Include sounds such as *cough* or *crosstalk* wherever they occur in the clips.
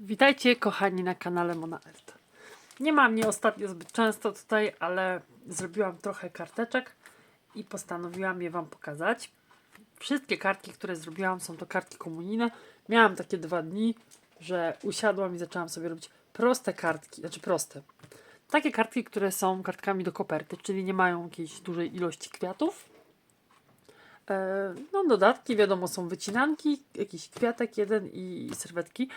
Witajcie kochani na kanale Mona Elt. Nie ma mnie ostatnio zbyt często tutaj, ale zrobiłam trochę karteczek i postanowiłam je Wam pokazać. Wszystkie kartki, które zrobiłam są to kartki komunijne. Miałam takie dwa dni, że usiadłam i zaczęłam sobie robić proste kartki, znaczy proste. Takie kartki, które są kartkami do koperty, czyli nie mają jakiejś dużej ilości kwiatów. E, No, dodatki, wiadomo, są wycinanki, jakiś kwiatek jeden i serwetki.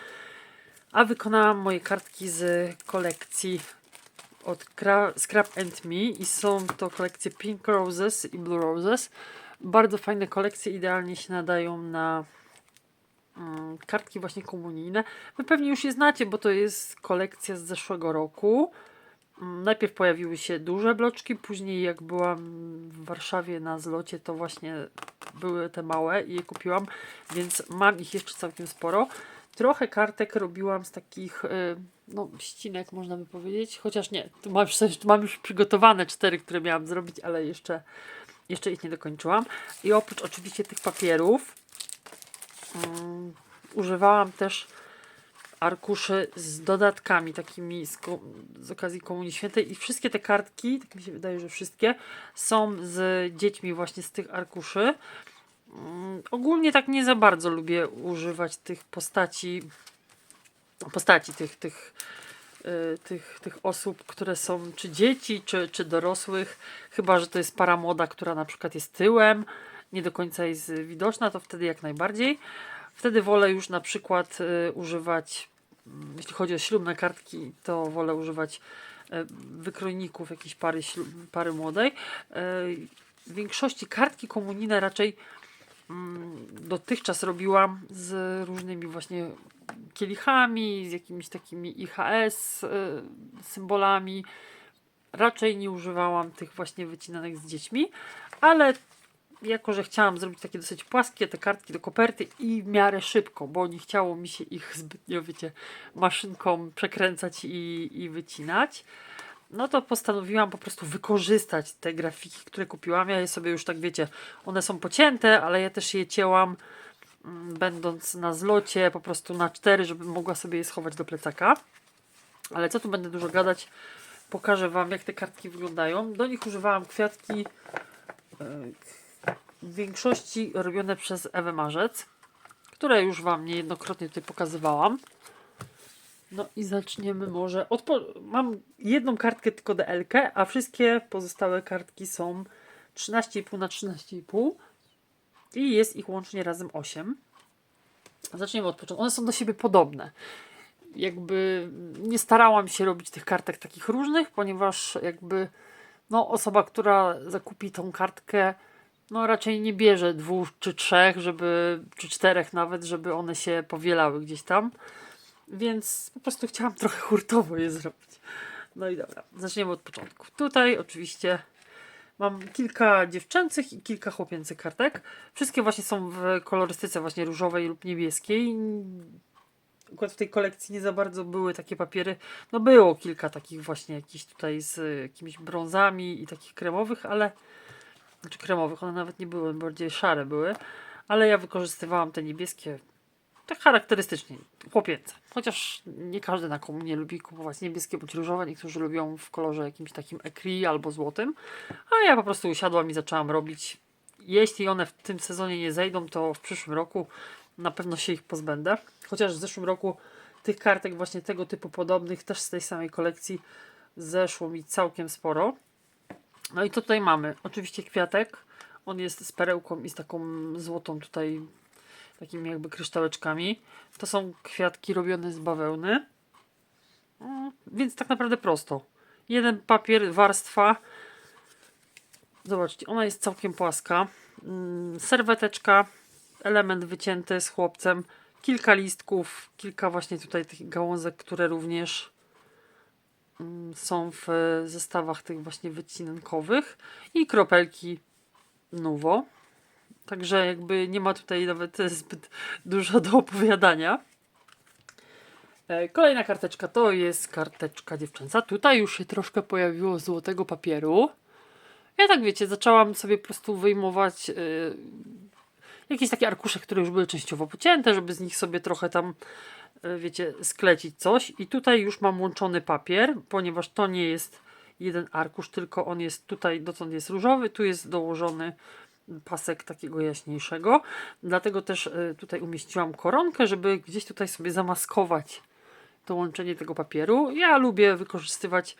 A wykonałam moje kartki z kolekcji od Scrap and Me i są to kolekcje Pink Roses i Blue Roses. Bardzo fajne kolekcje, idealnie się nadają na mm, kartki właśnie komunijne. Wy pewnie już je znacie, bo to jest kolekcja z zeszłego roku. Mm, Najpierw pojawiły się duże bloczki, później jak byłam w Warszawie na zlocie, to właśnie były te małe i je kupiłam, więc mam ich jeszcze całkiem sporo. Trochę kartek robiłam z takich, y, no, ścinek można by powiedzieć, chociaż nie, tu mam mam już przygotowane cztery, które miałam zrobić, ale jeszcze, jeszcze ich nie dokończyłam. I oprócz oczywiście tych papierów, mm, używałam też arkuszy z dodatkami takimi z, z okazji Komunii Świętej i wszystkie te kartki, tak mi się wydaje, że wszystkie są z dziećmi właśnie z tych arkuszy. Mm, Ogólnie tak nie za bardzo lubię używać tych postaci, postaci tych, tych, y, tych, tych osób, które są czy dzieci, czy, czy dorosłych. Chyba, że to jest para młoda, która na przykład jest tyłem, nie do końca jest widoczna, to wtedy jak najbardziej. Wtedy wolę już na przykład y, używać, mm, jeśli chodzi o ślubne kartki, to wolę używać y, wykrojników jakiejś pary, pary młodej. W większości kartki komunijne raczej dotychczas robiłam z różnymi właśnie kielichami, z jakimiś takimi IHS y, symbolami. Raczej nie używałam tych właśnie wycinanych z dziećmi, ale jako, że chciałam zrobić takie dosyć płaskie te kartki do koperty i w miarę szybko, bo nie chciało mi się ich zbytnio, wiecie, maszynką przekręcać i, i wycinać, no to postanowiłam po prostu wykorzystać te grafiki, które kupiłam. Ja je sobie już tak, wiecie, one są pocięte, ale ja też je cięłam mm, będąc na zlocie po prostu na cztery, żebym mogła sobie je schować do plecaka. Ale co tu będę dużo gadać, pokażę Wam jak te kartki wyglądają. Do nich używałam kwiatki e, w większości robione przez Ewę Marzec, które już Wam niejednokrotnie tutaj pokazywałam. No i zaczniemy może od... Po... Mam jedną kartkę tylko DLK, a wszystkie pozostałe kartki są 13,5 na 13,5 i jest ich łącznie razem 8. Zaczniemy od początku. One są do siebie podobne. Jakby nie starałam się robić tych kartek takich różnych, ponieważ jakby no, osoba, która zakupi tą kartkę, no raczej nie bierze dwóch czy trzech, żeby, czy czterech nawet, żeby one się powielały gdzieś tam. Więc po prostu chciałam trochę hurtowo je zrobić. No i dobra, zaczniemy od początku. Tutaj oczywiście mam kilka dziewczęcych i kilka chłopięcych kartek. Wszystkie właśnie są w kolorystyce właśnie różowej lub niebieskiej. Akurat w tej kolekcji nie za bardzo były takie papiery. No było kilka takich właśnie jakichś tutaj z jakimiś brązami i takich kremowych, ale znaczy kremowych, one nawet nie były, bardziej szare były, ale ja wykorzystywałam te niebieskie tak charakterystycznie, chłopięce. Chociaż nie każdy na komunie lubi kupować niebieskie bądź różowe, niektórzy lubią w kolorze jakimś takim ekri albo złotym, a ja po prostu usiadłam i zaczęłam robić. Jeśli one w tym sezonie nie zejdą, to w przyszłym roku na pewno się ich pozbędę. Chociaż w zeszłym roku tych kartek właśnie tego typu podobnych, też z tej samej kolekcji, zeszło mi całkiem sporo. No i to tutaj mamy. Oczywiście kwiatek. On jest z perełką i z taką złotą tutaj, takimi jakby kryształeczkami. To są kwiatki robione z bawełny. Mm, Więc tak naprawdę prosto. Jeden papier, warstwa. Zobaczcie, ona jest całkiem płaska. Mm, Serweteczka, element wycięty z chłopcem. Kilka listków, kilka właśnie tutaj tych gałązek, które również mm, są w e, zestawach tych właśnie wycinankowych i kropelki Nuvo. Także jakby nie ma tutaj nawet *laughs* zbyt dużo do opowiadania. E, Kolejna karteczka to jest karteczka dziewczęca. Tutaj już się troszkę pojawiło złotego papieru. Ja tak wiecie, zaczęłam sobie po prostu wyjmować e, jakieś takie arkusze, które już były częściowo pocięte, żeby z nich sobie trochę tam e, wiecie, sklecić coś. I tutaj już mam łączony papier, ponieważ to nie jest jeden arkusz, tylko on jest tutaj, dotąd jest różowy, tu jest dołożony pasek takiego jaśniejszego. Dlatego też e, tutaj umieściłam koronkę, żeby gdzieś tutaj sobie zamaskować to łączenie tego papieru. Ja lubię wykorzystywać,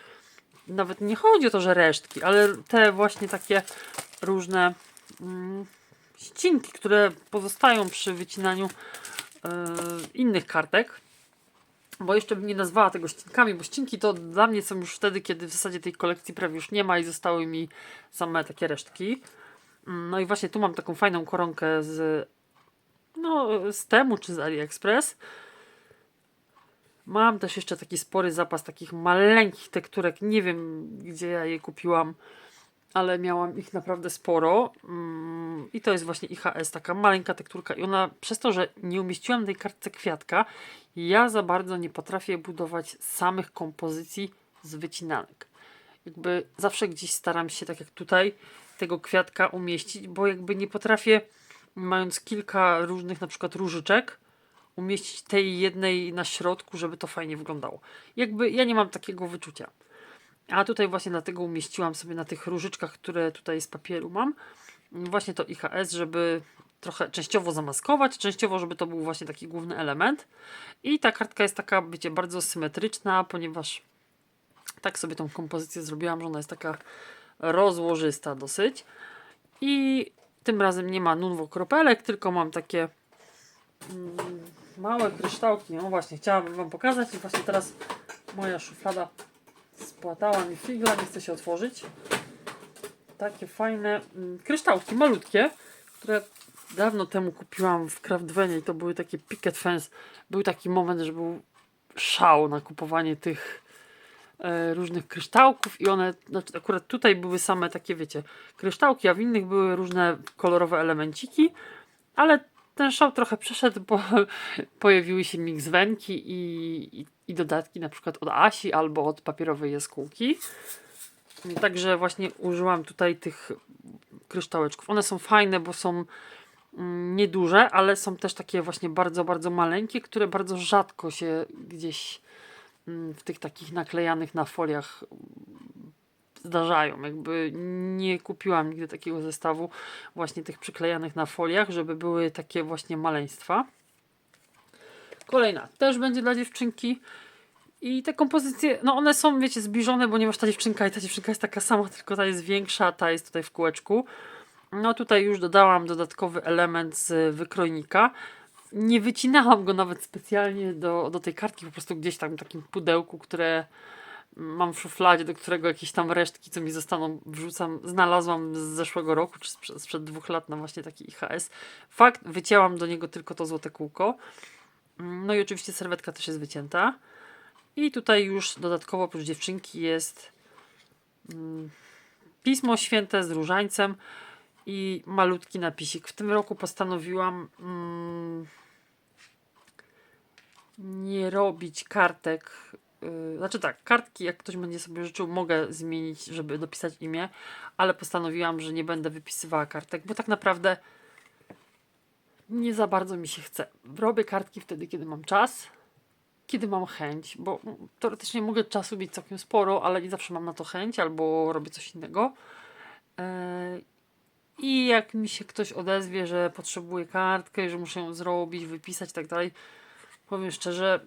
nawet nie chodzi o to, że resztki, ale te właśnie takie różne mm, ścinki, które pozostają przy wycinaniu e, innych kartek. Bo jeszcze bym nie nazwała tego ścinkami, bo ścinki to dla mnie są już wtedy, kiedy w zasadzie tej kolekcji prawie już nie ma i zostały mi same takie resztki. No i właśnie tu mam taką fajną koronkę z, no, z Temu czy z AliExpress. Mam też jeszcze taki spory zapas takich maleńkich tekturek. Nie wiem, gdzie ja je kupiłam, ale miałam ich naprawdę sporo. Mm, I to jest właśnie IHS, taka maleńka tekturka. I ona, przez to, że nie umieściłam tej kartce kwiatka, ja za bardzo nie potrafię budować samych kompozycji z wycinanek. Jakby zawsze gdzieś staram się, tak jak tutaj, tego kwiatka umieścić, bo jakby nie potrafię, mając kilka różnych na przykład różyczek, umieścić tej jednej na środku, żeby to fajnie wyglądało. Jakby ja nie mam takiego wyczucia. A tutaj właśnie dlatego umieściłam sobie na tych różyczkach, które tutaj z papieru mam, właśnie to IHS, żeby trochę częściowo zamaskować, częściowo, żeby to był właśnie taki główny element. I ta kartka jest taka, wiecie, bardzo symetryczna, ponieważ tak sobie tą kompozycję zrobiłam, że ona jest taka rozłożysta dosyć. I tym razem nie ma nunwo kropelek, tylko mam takie mm, małe kryształki. No właśnie, chciałabym Wam pokazać i właśnie teraz moja szuflada spłatała mi figla, nie chce się otworzyć. Takie fajne mm, kryształki, malutkie, które dawno temu kupiłam w Craftwenie i to były takie picket fence. Był taki moment, że był szał na kupowanie tych różnych kryształków i one, znaczy akurat tutaj były same takie, wiecie, kryształki, a w innych były różne kolorowe elemenciki, ale ten szał trochę przeszedł, bo *laughs* pojawiły się mixwenki i, i, i dodatki na przykład od Asi albo od papierowej jaskółki. Także właśnie użyłam tutaj tych kryształeczków. One są fajne, bo są mm, nieduże, ale są też takie właśnie bardzo, bardzo maleńkie, które bardzo rzadko się gdzieś w tych takich naklejanych na foliach mm, zdarzają. Jakby nie kupiłam nigdy takiego zestawu właśnie tych przyklejanych na foliach, żeby były takie właśnie maleństwa. Kolejna też będzie dla dziewczynki. I te kompozycje, no one są, wiecie, zbliżone, ponieważ ta dziewczynka i ta dziewczynka jest taka sama, tylko ta jest większa, ta jest tutaj w kółeczku. No tutaj już dodałam dodatkowy element z wykrojnika. Nie wycinałam go nawet specjalnie do, do tej kartki, po prostu gdzieś tam w takim pudełku, które mam w szufladzie, do którego jakieś tam resztki, co mi zostaną, wrzucam, znalazłam z zeszłego roku, czy sprzed, sprzed dwóch lat na właśnie taki IHS. Fakt, wycięłam do niego tylko to złote kółko. No i oczywiście serwetka też jest wycięta. I tutaj już dodatkowo oprócz dziewczynki jest mm, Pismo Święte z różańcem i malutki napisik. W tym roku postanowiłam mm, nie robić kartek. Yy, znaczy tak, kartki, jak ktoś będzie sobie życzył, mogę zmienić, żeby dopisać imię, ale postanowiłam, że nie będę wypisywała kartek, bo tak naprawdę nie za bardzo mi się chce. Robię kartki wtedy, kiedy mam czas, kiedy mam chęć, bo teoretycznie mogę czasu mieć całkiem sporo, ale nie zawsze mam na to chęć, albo robię coś innego. Yy, I jak mi się ktoś odezwie, że potrzebuje kartkę, że muszę ją zrobić, wypisać i tak dalej, powiem szczerze,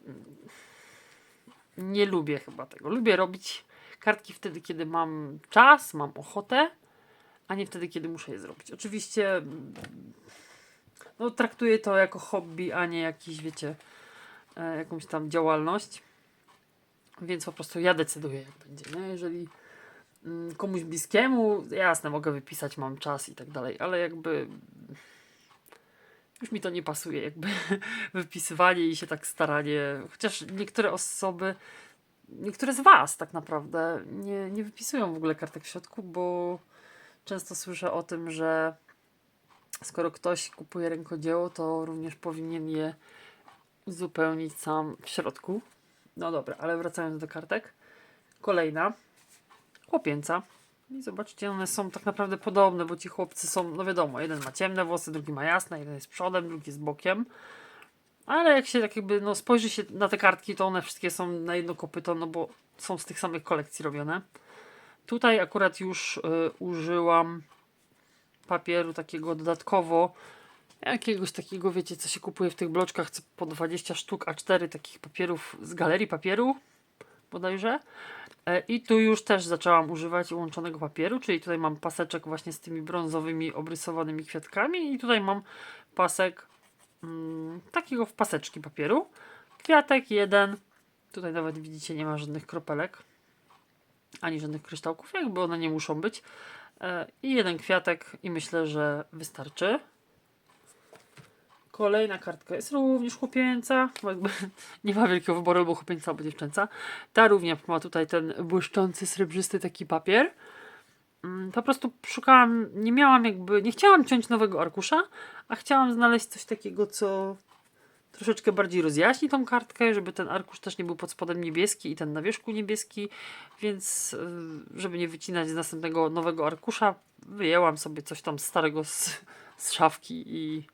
nie lubię chyba tego. Lubię robić kartki wtedy, kiedy mam czas, mam ochotę, a nie wtedy, kiedy muszę je zrobić. Oczywiście no, traktuję to jako hobby, a nie jakiś, wiecie, e, jakąś tam działalność. Więc po prostu ja decyduję, jak będzie. Nie? Jeżeli mm, komuś bliskiemu, jasne, mogę wypisać, mam czas i tak dalej, ale jakby już mi to nie pasuje, jakby *laughs* wypisywanie i się tak staranie. Chociaż niektóre osoby, niektóre z Was tak naprawdę nie, nie wypisują w ogóle kartek w środku, bo często słyszę o tym, że skoro ktoś kupuje rękodzieło, to również powinien je uzupełnić sam w środku. No dobra, ale wracając do kartek. Kolejna, chłopięca. I zobaczcie, one są tak naprawdę podobne, bo ci chłopcy są, no wiadomo, jeden ma ciemne włosy, drugi ma jasne, jeden jest przodem, drugi jest bokiem. Ale jak się tak jakby no, spojrzy się na te kartki, to one wszystkie są na jedno kopyto, no bo są z tych samych kolekcji robione. Tutaj akurat już y, użyłam papieru takiego dodatkowo, jakiegoś takiego, wiecie, co się kupuje w tych bloczkach, co po 20 sztuk, a 4 takich papierów z galerii papieru, bodajże. E, I tu już też zaczęłam używać łączonego papieru, czyli tutaj mam paseczek właśnie z tymi brązowymi obrysowanymi kwiatkami i tutaj mam pasek mm, takiego w paseczki papieru. Kwiatek jeden, tutaj nawet widzicie nie ma żadnych kropelek, ani żadnych kryształków, jakby one nie muszą być. E, I jeden kwiatek i myślę, że wystarczy. Kolejna kartka jest również chłopięca, bo *laughs* nie ma wielkiego wyboru, albo chłopięca, albo dziewczęca. Ta również ma tutaj ten błyszczący, srebrzysty taki papier. Mm, Po prostu szukałam, nie miałam jakby, nie chciałam ciąć nowego arkusza, a chciałam znaleźć coś takiego, co troszeczkę bardziej rozjaśni tą kartkę, żeby ten arkusz też nie był pod spodem niebieski i ten na wierzchu niebieski, więc y, żeby nie wycinać z następnego nowego arkusza, wyjęłam sobie coś tam starego z, z szafki i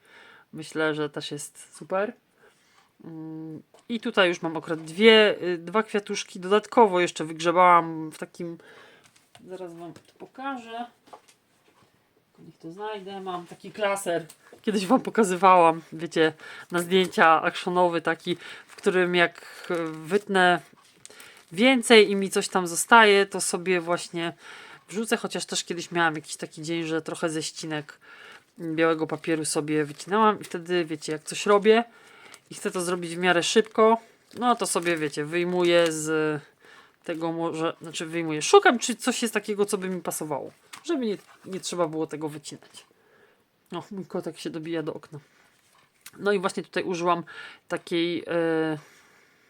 myślę, że też jest super. Mm, I tutaj już mam akurat dwie, y, dwa kwiatuszki. Dodatkowo jeszcze wygrzebałam w takim. Zaraz wam to pokażę. Niech to znajdę. Mam taki klaser. Kiedyś wam pokazywałam, wiecie, na zdjęcia actionowy taki, w którym jak y, wytnę więcej i mi coś tam zostaje, to sobie właśnie wrzucę, chociaż też kiedyś miałam jakiś taki dzień, że trochę ze ścinek białego papieru sobie wycinałam i wtedy, wiecie, jak coś robię i chcę to zrobić w miarę szybko, no to sobie, wiecie, wyjmuję z tego może, znaczy wyjmuję, szukam, czy coś jest takiego, co by mi pasowało, żeby nie, nie trzeba było tego wycinać. No, mój kotek się dobija do okna. No i właśnie tutaj użyłam takiej e,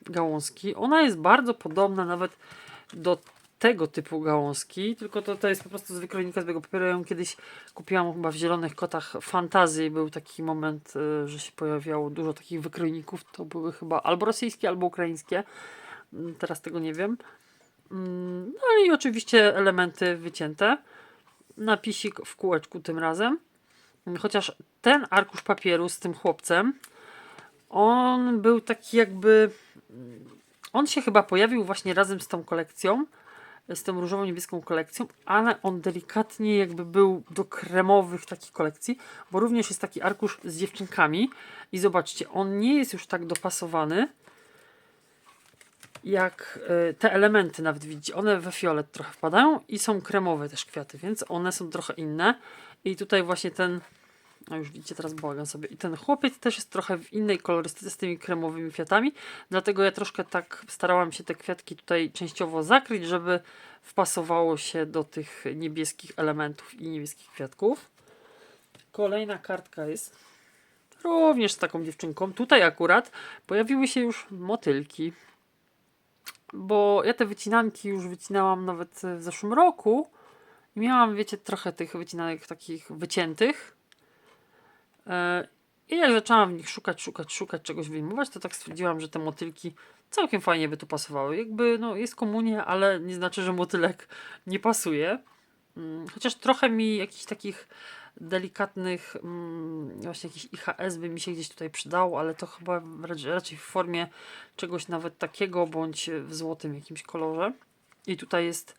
gałązki. Ona jest bardzo podobna nawet do tego typu gałązki, tylko to, to jest po prostu z wykrojnika z białego papieru. Ja ją kiedyś kupiłam chyba w Zielonych Kotach Fantazji. Był taki moment, y, że się pojawiało dużo takich wykrojników. To były chyba albo rosyjskie, albo ukraińskie. Mm, Teraz tego nie wiem. Mm, No i oczywiście elementy wycięte. Napisik w kółeczku tym razem. Chociaż ten arkusz papieru z tym chłopcem, on był taki jakby... On się chyba pojawił właśnie razem z tą kolekcją z tą różową niebieską kolekcją, ale on delikatnie jakby był do kremowych takich kolekcji, bo również jest taki arkusz z dziewczynkami. I zobaczcie, on nie jest już tak dopasowany jak y, te elementy nawet widzicie, one we fiolet trochę wpadają i są kremowe też kwiaty, więc one są trochę inne. I tutaj właśnie ten no już widzicie, teraz błagam sobie. I ten chłopiec też jest trochę w innej kolorystyce z tymi kremowymi kwiatami, dlatego ja troszkę tak starałam się te kwiatki tutaj częściowo zakryć, żeby wpasowało się do tych niebieskich elementów i niebieskich kwiatków. Kolejna kartka jest również z taką dziewczynką. Tutaj akurat pojawiły się już motylki, bo ja te wycinanki już wycinałam nawet w zeszłym roku i miałam, wiecie, trochę tych wycinanek takich wyciętych. E, I jak zaczęłam w nich szukać, szukać, szukać, czegoś wyjmować, to tak stwierdziłam, że te motylki całkiem fajnie by tu pasowały. Jakby no, jest komunia, ale nie znaczy, że motylek nie pasuje. Mm, Chociaż trochę mi jakichś takich delikatnych, mm, właśnie jakiś IHS by mi się gdzieś tutaj przydało, ale to chyba raczej w formie czegoś nawet takiego, bądź w złotym jakimś kolorze. I tutaj jest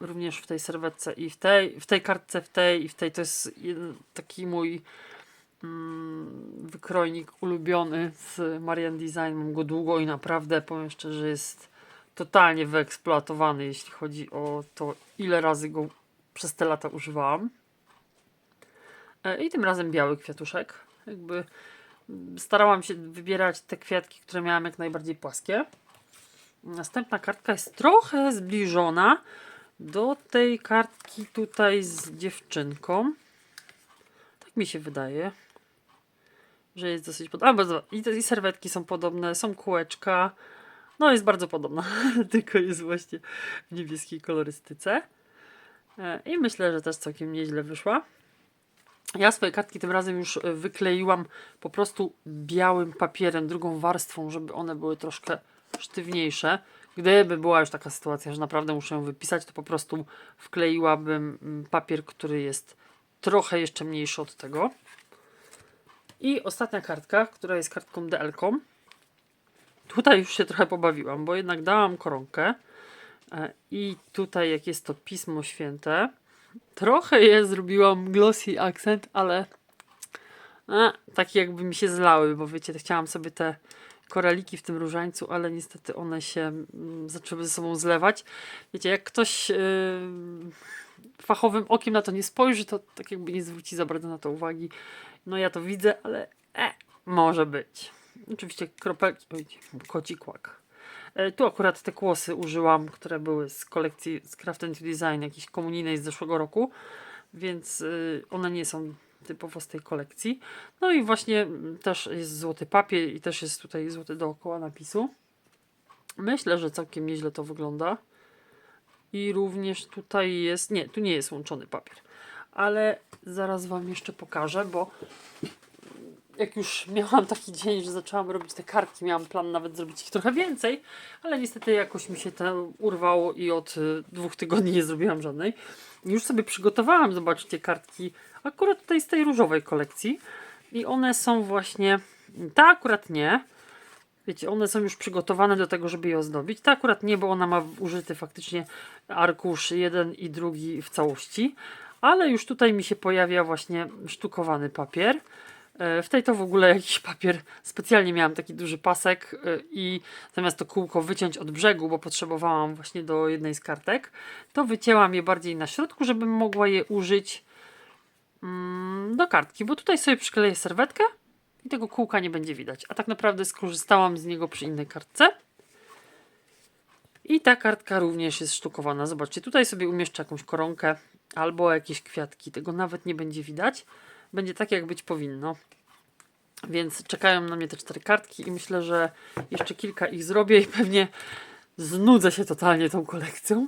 również w tej serwetce i w tej, w tej kartce, w tej i w tej, to jest taki mój wykrojnik ulubiony z Marian Design. Mam go długo i naprawdę powiem szczerze, jest totalnie wyeksploatowany, jeśli chodzi o to, ile razy go przez te lata używałam. E, I tym razem biały kwiatuszek. Jakby mm, starałam się wybierać te kwiatki, które miałam jak najbardziej płaskie. Następna kartka jest trochę zbliżona do tej kartki tutaj z dziewczynką. Tak mi się wydaje, że jest dosyć podobna. I, I serwetki są podobne, są kółeczka. No, jest bardzo podobna, *laughs* tylko jest właśnie w niebieskiej kolorystyce. E, I myślę, że też całkiem nieźle wyszła. Ja swoje kartki tym razem już e, wykleiłam po prostu białym papierem, drugą warstwą, żeby one były troszkę sztywniejsze. Gdyby była już taka sytuacja, że naprawdę muszę ją wypisać, to po prostu wkleiłabym mm, papier, który jest trochę jeszcze mniejszy od tego. I ostatnia kartka, która jest kartką DL-ką. Tutaj już się trochę pobawiłam, bo jednak dałam koronkę. E, I tutaj, jak jest to Pismo Święte, trochę je zrobiłam glossy akcent, ale e, takie jakby mi się zlały, bo wiecie, chciałam sobie te koraliki w tym różańcu, ale niestety one się mm, zaczęły ze sobą zlewać. Wiecie, jak ktoś yy, fachowym okiem na to nie spojrzy, to tak jakby nie zwróci za bardzo na to uwagi. No ja to widzę, ale e, może być. Oczywiście kropelki, oj, koci kłak. E, Tu akurat te kłosy użyłam, które były z kolekcji z Craft and Design, jakiejś komunijnej z zeszłego roku, więc y, one nie są typowo z tej kolekcji. No i właśnie też jest złoty papier i też jest tutaj złoty dookoła napisu. Myślę, że całkiem nieźle to wygląda. I również tutaj jest, nie, tu nie jest łączony papier, ale zaraz Wam jeszcze pokażę, bo jak już miałam taki dzień, że zaczęłam robić te kartki, miałam plan nawet zrobić ich trochę więcej, ale niestety jakoś mi się to urwało i od y, dwóch tygodni nie zrobiłam żadnej. Już sobie przygotowałam, zobaczcie, kartki akurat tutaj z tej różowej kolekcji i one są właśnie, ta akurat nie, Wiecie, one są już przygotowane do tego, żeby je ozdobić. Ta akurat nie, bo ona ma użyty faktycznie arkusz jeden i drugi w całości. Ale już tutaj mi się pojawia właśnie sztukowany papier. E, W tej to w ogóle jakiś papier. Specjalnie miałam taki duży pasek e, i zamiast to kółko wyciąć od brzegu, bo potrzebowałam właśnie do jednej z kartek, to wycięłam je bardziej na środku, żebym mogła je użyć mm, do kartki. Bo tutaj sobie przykleję serwetkę i tego kółka nie będzie widać. A tak naprawdę skorzystałam z niego przy innej kartce. I ta kartka również jest sztukowana. Zobaczcie, tutaj sobie umieszczę jakąś koronkę albo jakieś kwiatki. Tego nawet nie będzie widać. Będzie tak, jak być powinno. Więc czekają na mnie te cztery kartki i myślę, że jeszcze kilka ich zrobię i pewnie znudzę się totalnie tą kolekcją.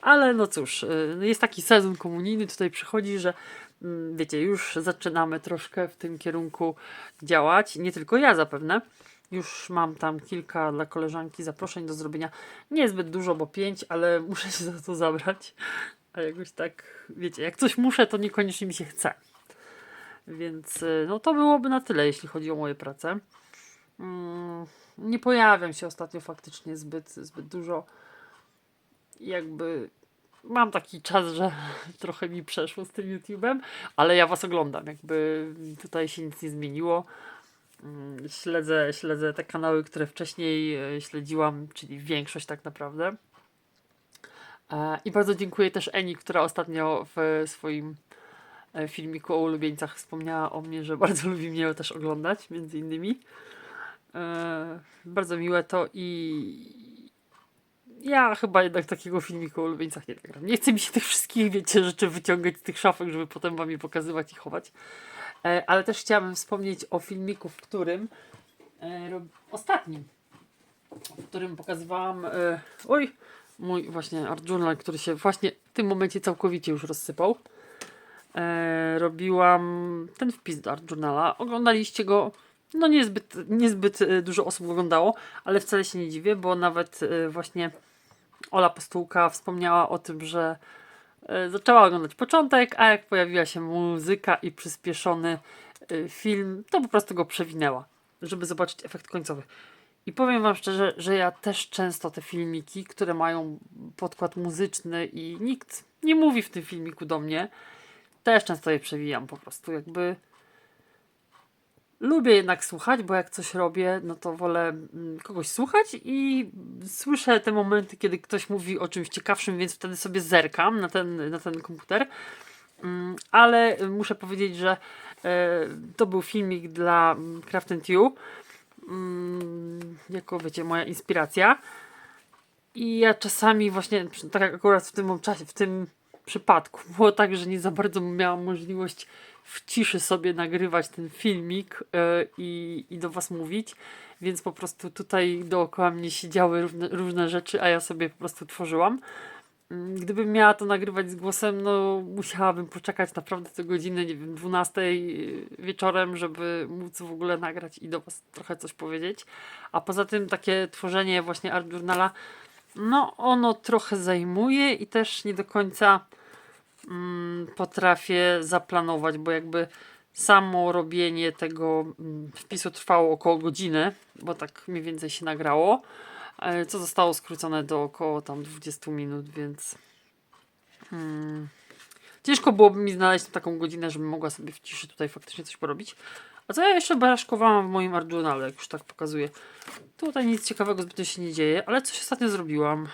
Ale no cóż, y, jest taki sezon komunijny, tutaj przychodzi, że mm, wiecie, już zaczynamy troszkę w tym kierunku działać. Nie tylko ja zapewne. Już mam tam kilka dla koleżanki zaproszeń do zrobienia. Niezbyt dużo, bo pięć, ale *laughs* muszę się za to zabrać. A jakoś tak, wiecie, jak coś muszę, to niekoniecznie mi się chce. Więc y, no to byłoby na tyle, jeśli chodzi o moje prace. Mm, nie pojawiam się ostatnio faktycznie zbyt, zbyt dużo. Jakby mam taki czas, że *laughs* trochę mi przeszło z tym YouTube'em, ale ja was oglądam. Jakby tutaj się nic nie zmieniło. Mm, Śledzę, śledzę te kanały, które wcześniej e, śledziłam, czyli większość tak naprawdę. E, I bardzo dziękuję też Eni, która ostatnio w swoim e, filmiku o ulubieńcach wspomniała o mnie, że *laughs* bardzo lubi mnie też oglądać, między innymi. E, Bardzo miłe to i ja chyba jednak takiego filmiku o ulubieńcach nie nagram. Nie chce mi się tych wszystkich, wiecie, rzeczy wyciągać z tych szafek, żeby potem wam je pokazywać i chować. Ale też chciałabym wspomnieć o filmiku, w którym ostatnim, w którym pokazywałam oj, mój właśnie art journal, który się właśnie w tym momencie całkowicie już rozsypał. E, robiłam ten wpis do art journala. Oglądaliście go no niezbyt, niezbyt e, dużo osób oglądało, ale wcale się nie dziwię, bo nawet e, właśnie Ola Postułka wspomniała o tym, że e, zaczęła oglądać początek, a jak pojawiła się muzyka i przyspieszony film, to po prostu go przewinęła, żeby zobaczyć efekt końcowy. I powiem Wam szczerze, że ja też często te filmiki, które mają podkład muzyczny i nikt nie mówi w tym filmiku do mnie, też często je przewijam po prostu, jakby lubię jednak słuchać, bo jak coś robię, no to wolę mm, kogoś słuchać i słyszę te momenty, kiedy ktoś mówi o czymś ciekawszym, więc wtedy sobie zerkam na ten, na ten komputer. Mm, Ale muszę powiedzieć, że e, to był filmik dla mm, Craft and You, mm, jako wiecie, moja inspiracja. I ja czasami właśnie, tak jak akurat w tym czasie, w tym przypadku, było tak, że nie za bardzo miałam możliwość w ciszy sobie nagrywać ten filmik e, i, i do Was mówić, więc po prostu tutaj dookoła mnie siedziały różne, różne rzeczy, a ja sobie po prostu tworzyłam. Mm, Gdybym miała to nagrywać z głosem, no musiałabym poczekać naprawdę do godziny, nie wiem, 12 wieczorem, żeby móc w ogóle nagrać i do Was trochę coś powiedzieć. A poza tym takie tworzenie właśnie art journala, no ono trochę zajmuje i też nie do końca mm, potrafię zaplanować, bo jakby Samo robienie tego mm, wpisu trwało około godziny, bo tak mniej więcej się nagrało. E, Co zostało skrócone do około tam 20 minut, więc mm, ciężko byłoby mi znaleźć taką godzinę, żebym mogła sobie w ciszy tutaj faktycznie coś porobić. A co ja jeszcze baraszkowałam w moim Arduinale, jak już tak pokazuję. Tutaj nic ciekawego zbytnio się nie dzieje, ale coś ostatnio zrobiłam.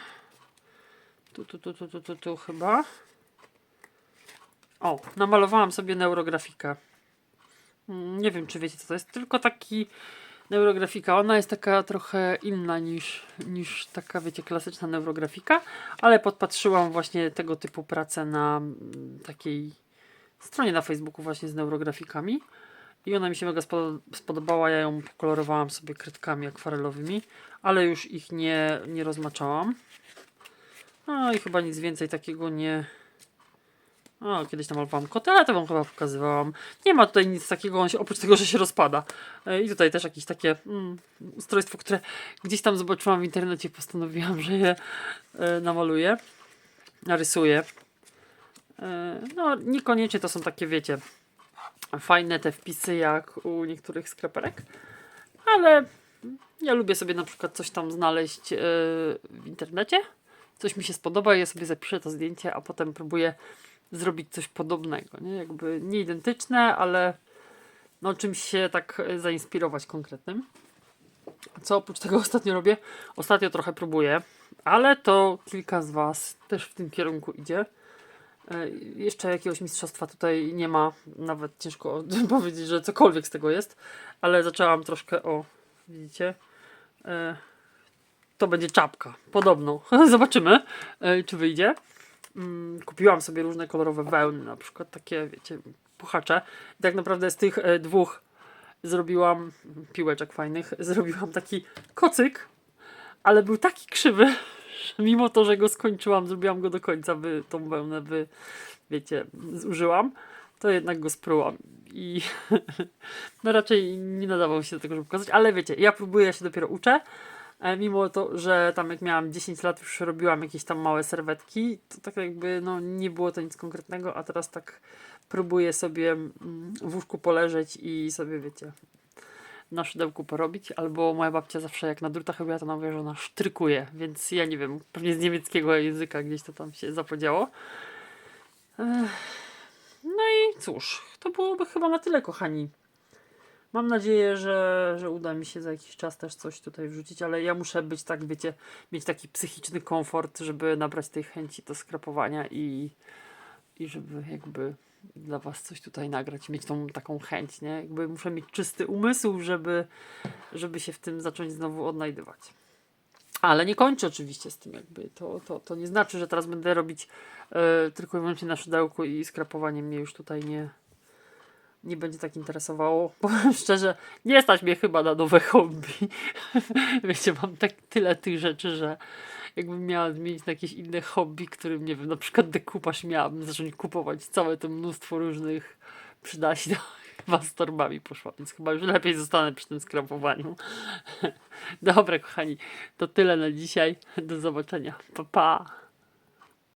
Tu, tu, tu, tu, tu, tu, tu chyba. O, namalowałam sobie neurografikę. Mm, Nie wiem, czy wiecie, co to jest. Tylko taki neurografika. Ona jest taka trochę inna niż, niż taka, wiecie, klasyczna neurografika, ale podpatrzyłam właśnie tego typu pracę na mm, takiej stronie na Facebooku właśnie z neurografikami. I ona mi się mega spodo- spodobała. Ja ją pokolorowałam sobie kredkami akwarelowymi, ale już ich nie, nie rozmaczałam. No i chyba nic więcej takiego nie. O, kiedyś namalowałam koty, ale to wam chyba pokazywałam. Nie ma tutaj nic takiego, on się, oprócz tego, że się rozpada. E, I tutaj też jakieś takie mm, ustrojstwo, które gdzieś tam zobaczyłam w internecie, postanowiłam, że je e, namaluję, narysuję. E, no, niekoniecznie to są takie, wiecie, fajne te wpisy jak u niektórych skleperek, ale ja lubię sobie na przykład coś tam znaleźć e, w internecie, coś mi się spodoba, ja sobie zapiszę to zdjęcie, a potem próbuję zrobić coś podobnego, nie? Jakby nie identyczne, ale no czymś się tak e, zainspirować konkretnym. Co oprócz tego ostatnio robię? Ostatnio trochę próbuję, ale to kilka z Was też w tym kierunku idzie. E, Jeszcze jakiegoś mistrzostwa tutaj nie ma, nawet ciężko *laughs* powiedzieć, że cokolwiek z tego jest, ale zaczęłam troszkę o, widzicie, e, to będzie czapka, podobną. *laughs* Zobaczymy, czy wyjdzie. Mm, Kupiłam sobie różne kolorowe wełny, na przykład takie, wiecie, puchacze. I tak naprawdę z tych e, dwóch zrobiłam piłeczek fajnych, *laughs* zrobiłam taki kocyk, ale był taki krzywy, *laughs* że mimo to, że go skończyłam, zrobiłam go do końca, by tą wełnę, by, wiecie, zużyłam, to jednak go sprułam. I *laughs* no raczej nie nadawał się do tego, żeby pokazać, ale wiecie, ja próbuję, ja się dopiero uczę. Mimo to, że tam jak miałam 10 lat już robiłam jakieś tam małe serwetki, to tak jakby no nie było to nic konkretnego, a teraz tak próbuję sobie mm, w łóżku poleżeć i sobie wiecie na szydełku porobić, albo moja babcia zawsze jak na drutach robiła, to mówiła, że ona sztrykuje, więc ja nie wiem, pewnie z niemieckiego języka gdzieś to tam się zapodziało. No i cóż, to byłoby chyba na tyle, kochani. Mam nadzieję, że, że uda mi się za jakiś czas też coś tutaj wrzucić, ale ja muszę być tak, wiecie, mieć taki psychiczny komfort, żeby nabrać tej chęci do skrapowania i, i żeby jakby dla was coś tutaj nagrać, mieć tą taką chęć, nie? Jakby muszę mieć czysty umysł, żeby, żeby się w tym zacząć znowu odnajdywać. Ale nie kończę oczywiście z tym, jakby to, to, to nie znaczy, że teraz będę robić e, tylko i wyłącznie na szydełku i skrapowanie mnie już tutaj nie, nie będzie tak interesowało. *laughs* Powiem szczerze, nie stać mnie chyba na nowe hobby. *laughs* Wiecie, mam tak tyle tych rzeczy, że jakbym miała zmienić na jakieś inne hobby, którym, nie wiem, na przykład dekupaż miałabym zacząć kupować całe to mnóstwo różnych przydaści, to chyba *laughs* z torbami poszła, więc chyba już lepiej zostanę przy tym skrapowaniu. Dobra, kochani, to tyle na dzisiaj. Do zobaczenia. Pa, pa.